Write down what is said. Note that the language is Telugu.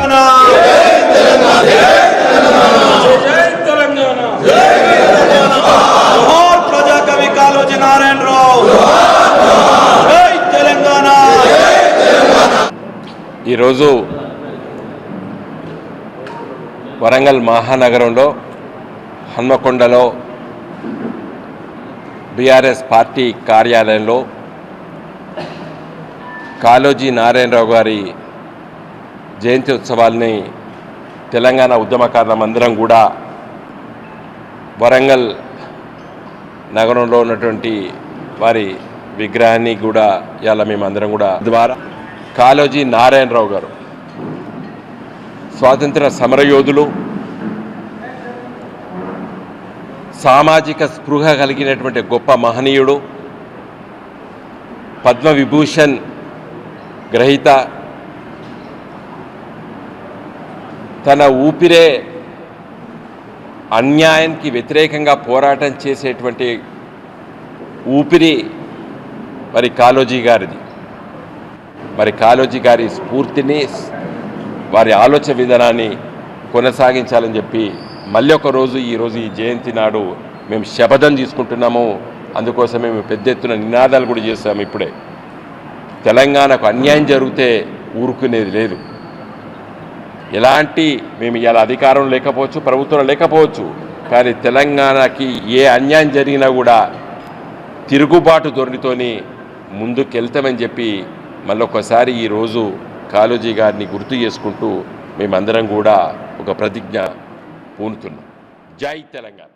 తెలంగాణ. జై తెలంగాణ జోహార్ ప్రజాకవి కాళోజీ నారాయణరావు. జై తెలంగాణ. ఈరోజు వరంగల్ మహానగరంలో హన్మకొండలో బీఆర్ఎస్ పార్టీ కార్యాలయంలో కాళోజీ నారాయణరావు గారి జయంతి ఉత్సవాల్ని తెలంగాణ ఉద్యమకారులం మందిరం కూడా వరంగల్ నగరంలో ఉన్నటువంటి వారి విగ్రహాన్ని కూడా ఇవాళ మేమందరం కూడా ద్వారా కాళోజీ నారాయణరావు గారు స్వాతంత్ర సమరయోధులు సామాజిక స్పృహ కలిగినటువంటి గొప్ప మహనీయుడు పద్మవిభూషణ్ గ్రహీత తన ఊపిరే అన్యాయానికి వ్యతిరేకంగా పోరాటం చేసేటువంటి ఊపిరి మరి కాళోజీ గారిది. మరి కాళోజీ గారి స్ఫూర్తిని వారి ఆలోచన విధానాన్ని కొనసాగించాలని చెప్పి మళ్ళీ ఒక రోజు ఈరోజు ఈ జయంతి నాడు మేము శపథం తీసుకుంటున్నాము. అందుకోసం మేము పెద్ద ఎత్తున నినాదాలు కూడా చేస్తాము ఇప్పుడే. తెలంగాణకు అన్యాయం జరిగితే ఊరుకునేది లేదు. ఎలాంటి మేము ఇలా అధికారం లేకపోవచ్చు ప్రభుత్వం లేకపోవచ్చు కానీ తెలంగాణకి ఏ అన్యాయం జరిగినా కూడా తిరుగుబాటు ధోరణితోని ముందుకెళ్తామని చెప్పి మళ్ళొకసారి ఈరోజు కాళోజీ గారిని గుర్తు చేసుకుంటూ మేమందరం కూడా ఒక ప్రతిజ్ఞ పూనుతున్నాం. జై తెలంగాణ.